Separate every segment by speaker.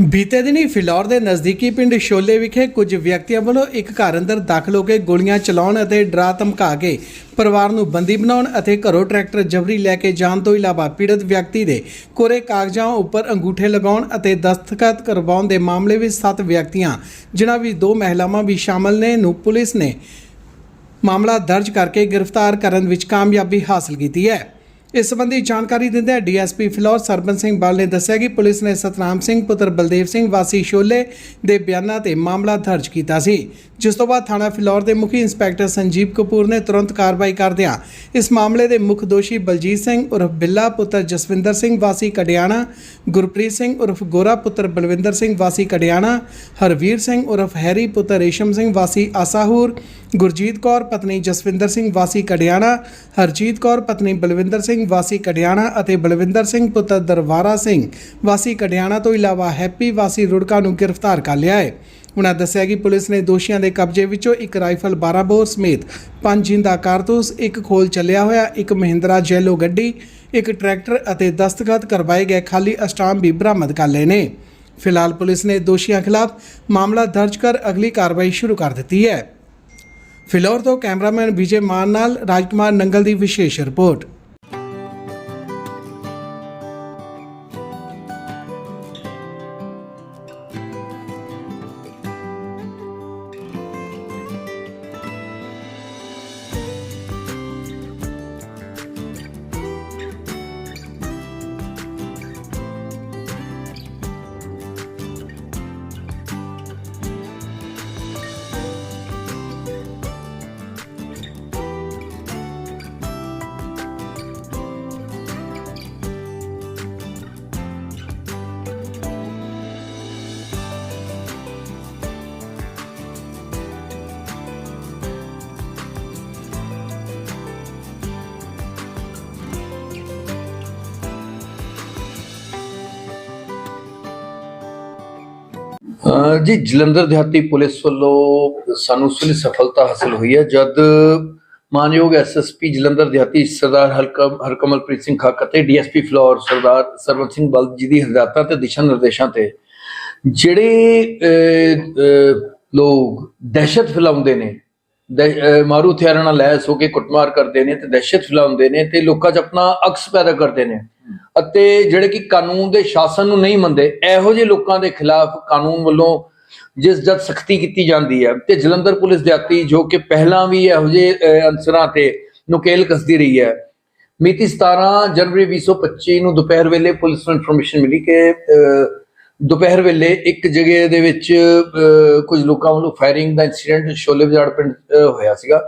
Speaker 1: ਬੀਤੇ ਦਿਨੀ ਫਿਲੌਰ ਦੇ ਨਜ਼ਦੀਕੀ ਪਿੰਡ ਸ਼ੋਲੇ ਵਿਖੇ ਕੁਝ ਵਿਅਕਤੀਆਂ ਵੱਲੋਂ ਇੱਕ ਘਰ ਅੰਦਰ ਦਾਖਲ ਹੋ ਕੇ ਗੋਲੀਆਂ ਚਲਾਉਣ ਅਤੇ ਡਰਾ ਧਮਕਾ ਕੇ ਪਰਿਵਾਰ ਨੂੰ ਬੰਦੀ ਬਣਾਉਣ ਅਤੇ ਘਰੋਂ ਟਰੈਕਟਰ ਜਬਰੀ ਲੈ ਕੇ ਜਾਣ ਤੋਂ ਇਲਾਵਾ ਪੀੜਤ ਵਿਅਕਤੀ ਦੇ ਕੋਰੇ ਕਾਗਜ਼ਾਂ ਉੱਪਰ ਅੰਗੂਠੇ ਲਗਾਉਣ ਅਤੇ ਦਸਤਖਤ ਕਰਵਾਉਣ ਦੇ ਮਾਮਲੇ ਵਿੱਚ ਸੱਤ ਵਿਅਕਤੀਆਂ, ਜਿਨ੍ਹਾਂ ਵਿੱਚ ਦੋ ਮਹਿਲਾਵਾਂ ਵੀ ਸ਼ਾਮਲ ਨੇ, ਨੂੰ ਪੁਲਿਸ ਨੇ ਮਾਮਲਾ ਦਰਜ ਕਰਕੇ ਗ੍ਰਿਫਤਾਰ ਕਰਨ ਵਿੱਚ ਕਾਮਯਾਬੀ ਹਾਸਲ ਕੀਤੀ ਹੈ। ਇਸ ਸੰਬੰਧੀ ਜਾਣਕਾਰੀ ਦਿੰਦਿਆਂ ਡੀਐਸਪੀ ਫਿਲੌਰ ਸਰਬਨ ਸਿੰਘ ਬਾਲ ਨੇ ਦੱਸਿਆ ਕਿ ਪੁਲਿਸ ਨੇ ਸਤਨਾਮ ਸਿੰਘ, ਪੁੱਤਰ ਬਲਦੇਵ ਸਿੰਘ, ਵਾਸੀ ਸ਼ੋਲੇ ਦੇ ਬਿਆਨਾਂ ਤੇ ਮਾਮਲਾ ਦਰਜ ਕੀਤਾ ਸੀ। ਜਿਸ ਤੋਂ ਬਾਅਦ ਥਾਣਾ ਫਿਲੌਰ ਦੇ ਮੁਖੀ ਇੰਸਪੈਕਟਰ ਸੰਜੀਵ ਕਪੂਰ ਨੇ ਤੁਰੰਤ ਕਾਰਵਾਈ ਕਰਦਿਆਂ ਇਸ ਮਾਮਲੇ ਦੇ ਮੁੱਖ ਦੋਸ਼ੀ ਬਲਜੀਤ ਸਿੰਘ ਉਰਫ ਬਿੱਲਾ ਪੁੱਤਰ ਜਸਵਿੰਦਰ ਸਿੰਘ, ਵਾਸੀ ਕਡਿਆਣਾ, ਗੁਰਪ੍ਰੀਤ ਸਿੰਘ ਉਰਫ ਗੋਰਾ ਪੁੱਤਰ ਬਲਵਿੰਦਰ ਸਿੰਘ, ਵਾਸੀ ਕਡਿਆਣਾ, ਹਰਵੀਰ ਸਿੰਘ ਉਰਫ ਹੈਰੀ ਪੁੱਤਰ ਰੇਸ਼ਮ ਸਿੰਘ, ਵਾਸੀ ਆਸਾਹੂਰ, ਗੁਰਜੀਤ ਕੌਰ ਪਤਨੀ ਜਸਵਿੰਦਰ ਸਿੰਘ, ਵਾਸੀ ਕਡਿਆਣਾ, ਹਰਜੀਤ ਕੌਰ ਪਤਨੀ ਬਲਵਿੰਦਰ ਸਿੰਘ, ਵਾਸੀ ਕਡਿਆਣਾ ਅਤੇ ਬਲਵਿੰਦਰ ਸਿੰਘ ਪੁੱਤਰ ਦਰਬਾਰਾ ਸਿੰਘ, ਵਾਸੀ ਕਡਿਆਣਾ ਤੋਂ ਇਲਾਵਾ ਹੈਪੀ, ਵਾਸੀ ਰੁੜਕਾ ਨੂੰ ਗ੍ਰਿਫਤਾਰ ਕਰ ਲਿਆ ਹੈ। ਉਨ੍ਹਾਂ ਦੱਸਿਆ ਕਿ ਪੁਲਿਸ ਨੇ ਦੋਸ਼ੀਆਂ ਦੇ ਕਬਜ਼ੇ ਵਿੱਚੋਂ ਇੱਕ ਰਾਈਫਲ 12 ਬੋਰ ਸਮੇਤ ਪੰਜ ਜਿੰਦਾ ਕਾਰਤੂਸ, ਇੱਕ ਖੋਲ ਚੱਲਿਆ ਹੋਇਆ, ਇੱਕ ਮਹਿੰਦਰਾ ਜੈਲੋ ਗੱਡੀ, ਇੱਕ ਟਰੈਕਟਰ ਅਤੇ ਦਸਤਖਤ ਕਰਵਾਏ ਗਏ ਖਾਲੀ ਅਸਟਾਮ ਵੀ ਬਰਾਮਦ ਕਰ ਲਏ ਨੇ। ਫਿਲਹਾਲ ਪੁਲਿਸ ਨੇ ਦੋਸ਼ੀਆਂ ਖਿਲਾਫ ਮਾਮਲਾ ਦਰਜ ਕਰ ਅਗਲੀ ਕਾਰਵਾਈ ਸ਼ੁਰੂ ਕਰ ਦਿੱਤੀ ਹੈ। ਫਿਲੌਰ ਤੋਂ ਕੈਮਰਾਮੈਨ ਵਿਜੇ ਮਾਨ ਨਾਲ ਰਾਜਕੁਮਾਰ ਨੰਗਲ ਦੀ ਵਿਸ਼ੇਸ਼ ਰਿਪੋਰਟ।
Speaker 2: ਜੀ, ਜਲੰਧਰ ਦਿਹਾਤੀ ਪੁਲਿਸ ਵੱਲੋਂ ਸਾਨੂੰ ਉਸ ਵੇਲੇ ਸਫਲਤਾ ਹਾਸਲ ਹੋਈ ਹੈ, ਜਦ ਮਾਨਯੋਗ ਐਸਐਸਪੀ ਜਲੰਧਰ ਦਿਹਾਤੀ ਸਰਦਾਰ ਹਰਕਮ, ਹਰਕਮਲਪ੍ਰੀਤ ਸਿੰਘ ਖੱਕ ਅਤੇ ਡੀਐਸਪੀ ਫਲੋਰ ਸਰਦਾਰ ਸਰਵਨ ਸਿੰਘ ਬਲ ਜੀ ਦੀ ਹਦਾਇਤਾਂ ਤੇ ਦਿਸ਼ਾ ਨਿਰਦੇਸ਼ਾਂ ਤੇ ਜਿਹੜੇ ਲੋਕ ਦਹਿਸ਼ਤ ਫੈਲਾਉਂਦੇ ਨੇ, ਦਹਿ- ਮਾਰੂ ਹਥਿਆਰਾਂ ਨਾਲ ਲੈਸ ਹੋ ਕੇ ਕੁੱਟਮਾਰ ਕਰਦੇ ਨੇ ਤੇ ਦਹਿਸ਼ਤ ਫੈਲਾਉਂਦੇ ਨੇ ਤੇ ਲੋਕਾਂ 'ਚ ਆਪਣਾ ਅਕਸ ਪੈਦਾ ਕਰਦੇ ਨੇ ਅਤੇ ਜਿਹੜੇ ਕਿ ਕਾਨੂੰਨ ਦੇ ਸ਼ਾਸਨ ਨੂੰ ਨਹੀਂ ਮੰਨਦੇ ਇਹੋ ਜਿਹੇ ਲੋਕਾਂ ਦੇ ਖਿਲਾਫ ਕਾਨੂੰਨ ਵੱਲੋਂ ਜਿਸ ਜਦ ਸਖਤੀ ਕੀਤੀ ਜਾਂਦੀ ਹੈ ਤੇ ਜਲੰਧਰ ਪੁਲਿਸ ਦਿਹਾਤੀ ਜੋ ਕਿ ਪਹਿਲਾਂ ਵੀ ਇਹੋ ਜਿਹੇ ਅਨਸਰਾਂ ਤੇ ਨੁਕੇਲ ਕੱਸਦੀ ਰਹੀ ਹੈ। ਮਿਤੀ 17 ਜਨਵਰੀ 2025 ਨੂੰ ਦੁਪਹਿਰ ਵੇਲੇ ਪੁਲਿਸ ਨੂੰ ਇਨਫੋਰਮੇਸ਼ਨ ਮਿਲੀ ਕਿ ਅਹ, ਦੁਪਹਿਰ ਵੇਲੇ ਇੱਕ ਜਗ੍ਹਾ ਦੇ ਵਿੱਚ ਅਹ, ਕੁਝ ਲੋਕਾਂ ਵੱਲੋਂ ਫਾਇਰਿੰਗ ਦਾ ਇਨਸੀਡੈਂਟ ਸ਼ੋਲੇ ਬਾਜ਼ਾਰ ਪਿੰਡ ਹੋਇਆ ਸੀਗਾ।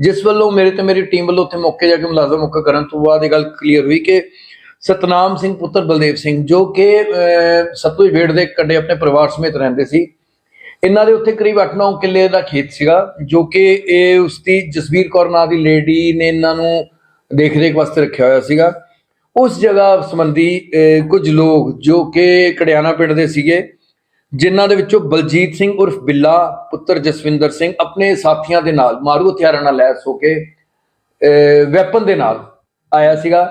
Speaker 2: ਜਿਸ ਵੱਲੋਂ ਮੇਰੇ ਤੇ ਮੇਰੀ ਟੀਮ ਵੱਲੋਂ ਉੱਥੇ ਮੌਕੇ ਜਾ ਕੇ ਮੁਲਾਜ਼ਮ ਮੁੱਕ ਕਰਨ ਤੋਂ ਬਾਅਦ ਇਹ ਗੱਲ ਕਲੀਅਰ ਹੋਈ ਕਿ ਸਤਨਾਮ ਸਿੰਘ ਪੁੱਤਰ ਬਲਦੇਵ ਸਿੰਘ ਜੋ ਕਿ ਅਹ, ਸਤਲੁਜ ਵੇੜ ਦੇ ਕੰਢੇ ਆਪਣੇ ਪਰਿਵਾਰ ਸਮੇਤ ਰਹਿੰਦੇ ਸੀ। ਇਹਨਾਂ ਦੇ ਉੱਥੇ ਕਰੀਬ 8-9 ਕਿੱਲੇ ਦਾ ਖੇਤ ਸੀਗਾ ਜੋ ਕਿ ਇਹ ਉਸਦੀ ਜਸਵੀਰ ਕੌਰ ਨਾਂ ਦੀ ਲੇਡੀ ਨੇ ਇਹਨਾਂ ਨੂੰ ਦੇਖ-ਰੇਖ ਵਾਸਤੇ ਰੱਖਿਆ ਹੋਇਆ ਸੀਗਾ। ਉਸ ਜਗ੍ਹਾ ਸੰਬੰਧੀ ਕੁਝ ਲੋਕ ਜੋ ਕਿ ਕੜਿਆਣਾ ਪਿੰਡ ਦੇ ਸੀਗੇ ਜਿਨ੍ਹਾਂ ਦੇ ਵਿੱਚੋਂ ਬਲਜੀਤ ਸਿੰਘ ਉਰਫ ਬਿੱਲਾ ਪੁੱਤਰ ਜਸਵਿੰਦਰ ਸਿੰਘ ਆਪਣੇ ਸਾਥੀਆਂ ਦੇ ਨਾਲ ਮਾਰੂ ਹਥਿਆਰਾਂ ਨਾਲ ਲੈਸ ਹੋ ਕੇ ਵੈਪਨ ਦੇ ਨਾਲ ਆਇਆ ਸੀਗਾ।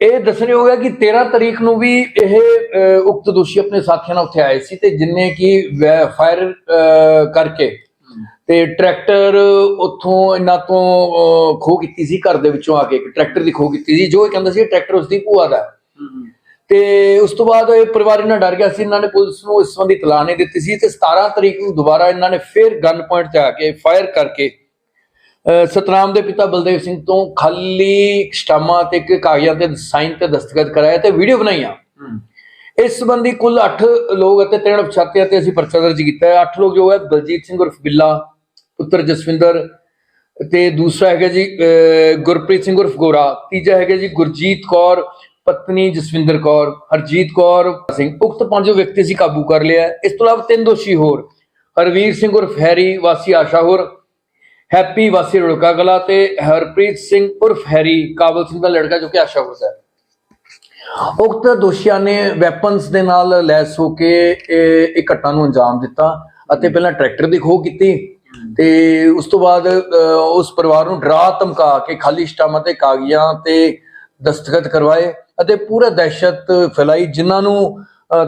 Speaker 2: ਇਹ ਦੱਸਣਯੋਗ ਹੈ ਕਿ 13 ਤਰੀਕ ਨੂੰ ਵੀ ਇਹ ਉਕਤ ਦੋਸ਼ੀ ਆਪਣੇ ਸਾਥੀਆਂ ਨਾਲ ਉੱਥੇ ਆਏ ਸੀ ਤੇ ਜਿਨਨੇ ਕਿ ਫਾਇਰ ਕਰਕੇ ਤੇ ਟਰੈਕਟਰ ਉੱਥੋਂ ਇਹਨਾਂ ਤੋਂ ਖੋਹ ਕੀਤੀ ਸੀ ਘਰ ਦੇ ਵਿੱਚੋਂ ਆ ਕੇ ਇੱਕ ਟਰੈਕਟਰ ਦੀ ਖੋਹ ਕੀਤੀ ਸੀ ਜੋ ਇਹ ਕਹਿੰਦਾ ਸੀ ਟਰੈਕਟਰ ਉਸਦੀ ਭੂਆ ਦਾ। ਤੇ ਉਸ ਤੋਂ ਬਾਅਦ ਇਹ ਪਰਿਵਾਰ ਇਹਨਾਂ ਡਰ ਗਿਆ ਸੀ ਇਹਨਾਂ ਨੇ ਪੁਲਿਸ ਨੂੰ ਇਸ ਸੰਬੰਧੀ ਤਲਾਹ ਨਹੀਂ ਦਿੱਤੀ ਸੀ ਤੇ 17 ਤਰੀਕ ਨੂੰ ਦੁਬਾਰਾ ਇਹਨਾਂ ਨੇ ਫਿਰ ਗਨ ਪੁਆਇੰਟ ਤੇ ਆ ਕੇ ਫਾਇਰ ਕਰਕੇ ਸਤਨਾਮ ਦੇ ਪਿਤਾ ਬਲਦੇਵ ਸਿੰਘ ਤੋਂ ਖਾਲੀ ਸਟਾਮਾ ਤੇ ਇੱਕ ਕਾਗਜ਼ਾਂ ਤੇ ਸਾਈਨ ਤੇ ਦਸਤਖਤ ਕਰਾਇਆ ਤੇ ਵੀਡੀਓ ਬਣਾਈਆਂ। ਇਸ ਸੰਬੰਧੀ ਕੁੱਲ 8 ਲੋਕ ਅਤੇ ਤਿੰਨ ਪਛਾਤੇ ਤੇ ਅਸੀਂ ਪਰਚਾ ਦਰਜ ਕੀਤਾ ਹੈ। 8 ਲੋਕ ਜੋ ਹੈ ਬਲਜੀਤ ਸਿੰਘ ਉਰਫ ਬਿੱਲਾ ਪੁੱਤਰ ਜਸਵਿੰਦਰ ਤੇ ਦੂਸਰਾ ਹੈਗਾ ਜੀ ਗੁਰਪ੍ਰੀਤ ਸਿੰਘ ਉਰਫ ਗੋਰਾ। ਤੀਜਾ ਹੈਗਾ ਜੀ ਗੁਰਜੀਤ ਕੌਰ ਪਤਨੀ ਜਸਵਿੰਦਰ ਕੌਰ ਹਰਜੀਤ ਕੌਰ ਸਿੰਘ। ਉਕਤ ਪੰਜੋ ਵਿਅਕਤੀ ਸੀ ਕਾਬੂ ਕਰ ਲਿਆ। ਇਸ ਤੋਂ ਇਲਾਵਾ ਤਿੰਨ ਦੋਸ਼ੀ ਹੋਰ। ਹਰਵੀਰ ਸਿੰਘ ਉਰਫ ਹੈਰੀ ਵਾਸੀ ਆਸ਼ਾਹੁਰ ਹੈਪੀ ਵਾਸੀ ਰੁੜਕਾ ਕਲਾ ਤੇ ਹਰਪ੍ਰੀਤ ਸਿੰਘ ਉਰਫ ਹੈਰੀ ਕਾਬਲ ਸਿੰਘ ਦਾ ਲੜਕਾ ਜੋ ਕਿ ਆਸ਼ਾਹੁਰ ਹੈ। ਉਕਤ ਦੋਸ਼ੀਆਂ ਨੇ ਵੈਪਨਸ ਦੇ ਨਾਲ ਲੈਸ ਹੋ ਕੇ ਇਹ ਘਟਨਾ ਨੂੰ ਅੰਜਾਮ ਦਿੱਤਾ ਅਤੇ ਪਹਿਲਾਂ ਟਰੈਕਟਰ ਦੀ ਖੋਹ ਕੀਤੀ ਤੇ ਉਸ ਤੋਂ ਬਾਅਦ ਉਸ ਪਰਿਵਾਰ ਨੂੰ ਡਰਾ ਧਮਕਾ ਕੇ ਖਾਲੀ ਸਟਾਮਾਂ ਤੇ ਕਾਗਜ਼ਾਂ ਤੇ ਦਸਤਖਤ ਕਰਵਾਏ ਅਤੇ ਪੂਰਾ ਦਹਿਸ਼ਤ ਫੈਲਾਈ ਜਿਨ੍ਹਾਂ ਨੂੰ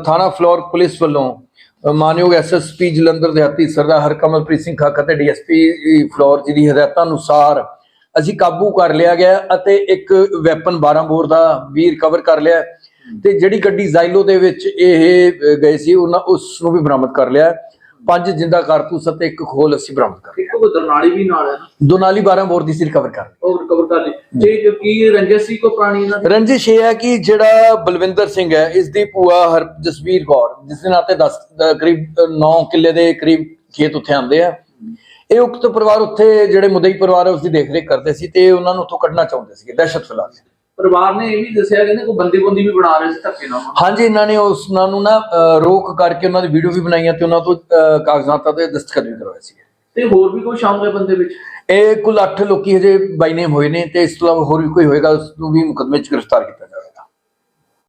Speaker 2: ਥਾਣਾ ਫਲੋਰ ਪੁਲਿਸ ਵੱਲੋਂ ਮਾਨਯੋਗ ਐਸਐਸਪੀ ਜਲੰਧਰ ਦਿਹਾਤੀ ਸਰਦਾਰ ਹਰਕਮਲਪ੍ਰੀਤ ਸਿੰਘ ਖਾਕ ਅਤੇ ਡੀਐਸਪੀ ਫਲੋਰ ਜੀ ਦੀ ਹਦਾਇਤਾਂ ਅਨੁਸਾਰ ਅਸੀਂ ਕਾਬੂ ਕਰ ਲਿਆ ਗਿਆ ਅਤੇ ਇੱਕ ਵੈਪਨ 12 ਬੋਰ ਦਾ ਵੀ ਰਿਕਵਰ ਕਰ ਲਿਆ ਤੇ ਜਿਹੜੀ ਗੱਡੀ ਜ਼ਾਈਲੋ ਦੇ ਵਿੱਚ ਇਹ ਗਏ ਸੀ ਉਹਨਾਂ ਉਸ ਨੂੰ ਵੀ ਬਰਾਮਦ ਕਰ ਲਿਆ ਪੰਜ ਜਿੰਦਾ ਕਾਰਤੂਸ ਅਤੇ ਇੱਕ ਖੋਲ ਅਸੀਂ ਬਰਾਮਦ ਕਰ ਲਿਆ
Speaker 3: ਇੱਕ ਉਹ ਦਰਨਾਲੀ ਵੀ ਨਾਲ ਹੈ ਨਾ।
Speaker 2: ਦੋਨਾਲੀ 12 ਬੋਰ ਦੀ ਸੀ ਰਿਕਵਰ ਕਰ ਲਈ
Speaker 3: ਉਹ ਰਿਕਵਰ ਕਰ ਲਈ। ਤੇ ਜੋ ਕੀ ਰੰਜਸ ਸੀ ਕੋ ਪੁਰਾਣੀ ਇਹਨਾਂ ਦੀ?
Speaker 2: ਰੰਜਿਸ਼ ਇਹ ਹੈ ਕਿ ਜਿਹੜਾ ਬਲਵਿੰਦਰ ਸਿੰਘ ਹੈ ਇਸ ਦੀ ਭੂਆ ਹਰ ਜਸਵੀਰ ਕੌਰ ਜਿਸ ਦੇ ਨਾਂ ਤੇ 10 ਦਾ ਕਰੀਬ 9 ਕਿੱਲੇ ਦੇ ਕਰੀਬ ਖੇਤ ਉੱਥੇ ਆਉਂਦੇ ਆ। ਇਹ ਉਕਤ ਪਰਿਵਾਰ ਉੱਥੇ ਜਿਹੜੇ ਮੁਦਈ ਪਰਿਵਾਰ ਹੈ ਉਸ ਦੀ ਦੇਖਰੇਖ ਕਰਦੇ ਸੀ ਤੇ ਉਹਨਾਂ ਨੂੰ ਉੱਥੋਂ ਕੱਢਣਾ ਚਾਹੁੰਦੇ ਸੀ ਦਹਿਸ਼ਤ ਫੈਲਾ ਸੀ।
Speaker 3: ਪਰਿਵਾਰ ਨੇ ਇਹ ਵੀ ਦੱਸਿਆ ਕਿ ਕੋਈ ਬੰਦੀ ਬੰਦੀ ਵੀ ਬਣਾ ਰਹੇ ਸੀ ਧੱਕੇ ਨਾਲ।
Speaker 2: ਹਾਂਜੀ ਇਹਨਾਂ ਨੇ ਉਸ ਉਹਨਾਂ ਨੂੰ ਨਾ ਅਹ, ਰੋਕ ਕਰਕੇ ਉਹਨਾਂ ਦੀ ਵੀਡੀਓ ਵੀ ਬਣਾਈਆਂ ਤੇ ਉਹਨਾਂ ਤੋਂ ਅਹ, ਕਾਗਜ਼ਾਤਾਂ ਤੇ ਦਸਤਖਤ ਵੀ ਕਰਵਾਏ ਸੀ
Speaker 3: ਤੇ ਹੋਰ ਵੀ ਕੋਈ ਸ਼ਾਮਲ ਹੈ ਬੰਦੇ ਵਿੱਚ?
Speaker 2: ਇਹ ਕੁੱਲ 8 ਲੋਕੀ ਹਜੇ ਬਾਈ ਨੇਮ ਹੋਏ ਨੇ ਤੇ ਇਸ ਤੋਂ ਇਲਾਵਾ ਹੋਰ ਵੀ ਕੋਈ ਹੋਏਗਾ, ਉਸ ਨੂੰ ਵੀ ਮੁਕਦਮੇ 'ਚ ਗ੍ਰਿਫਤਾਰ ਕੀਤਾ ਜਾਵੇਗਾ।